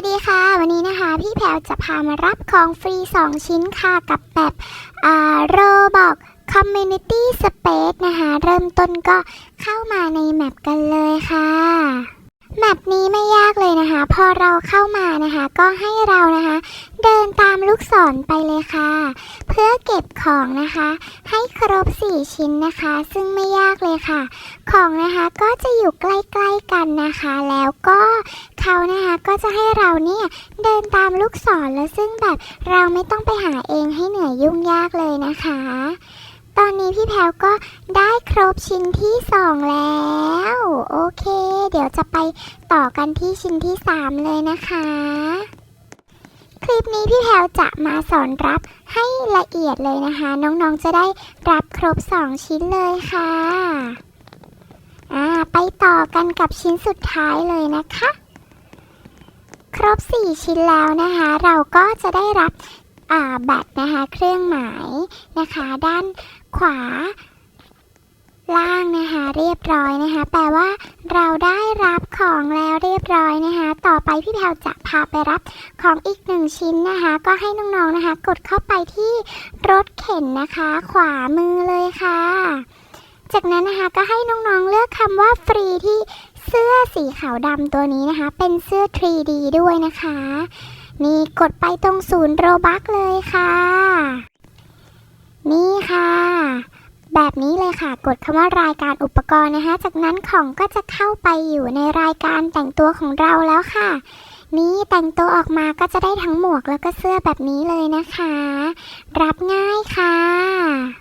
วัสดีค่ะ วันนี้นะคะ พี่แพลวจะพามารับของฟรี 2 ชิ้นค่ะ กับแบบอ่าโรบอก Community Space นะคะ เริ่มต้นก็เข้ามาในแมปกันเลยค่ะแมปนี้ไม่ยากเลยนะคะ พอเราเข้ามานะคะ ก็ให้เรานะคะ ลูกศรไปเลยค่ะ เพื่อเก็บของนะคะ ให้ครบ 4 ชิ้นนะคะ ซึ่งไม่ยากเลยค่ะ ของนะคะก็จะอยู่ใกล้ๆกันนะคะ แล้วก็เขานะคะก็จะให้เราเนี่ยเดินตามลูกศรแล้วซึ่งแบบเราไม่ต้องไปหาเองให้เหนื่อยยุ่งยากเลยนะคะ ตอนนี้พี่แพวก็ได้ครบชิ้นที่ 2 แล้วโอเค เดี๋ยวจะไปต่อกันที่ชิ้นที่ 3 เลยนะคะ ลิปนี้พี่แพลวจะมาสอนรับให้ละเอียดเลยนะคะ น้องๆจะได้รับครบ 2 ชิ้นเลยค่ะอ่าไปต่อกันกับชิ้นสุดท้ายเลยนะคะ ครบ 4 ชิ้นแล้วนะคะ เราก็จะได้รับอ่าบัตรนะคะเครื่องหมายนะคะ ด้านขวา ล่างนะคะ เรียบร้อยนะคะ แปลว่าเราได้รับของแล้วเรียบร้อยนะคะ ต่อไปพี่แพลวจะพาไปรับของอีกหนึ่งชิ้นนะคะ ก็ให้น้องๆนะคะ กดเข้าไปที่รถเข็นนะคะ ขวามือเลยค่ะ จากนั้นนะคะก็ให้น้องๆเลือกคำว่าฟรีที่เสื้อสีขาวดำตัวนี้นะคะ เป็นเสื้อ 3D ด้วยนะคะ นี่กดไปตรงศูนย์โรบักเลยค่ะ นี่ค่ะ แบบ นี้เลยค่ะ กดคำว่ารายการอุปกรณ์นะคะ จากนั้นของก็จะเข้าไปอยู่ในรายการแต่งตัวของเราแล้วค่ะ นี่แต่งตัวออกมาก็จะได้ทั้งหมวกแล้วก็เสื้อแบบนี้เลยนะคะ รับง่ายค่ะ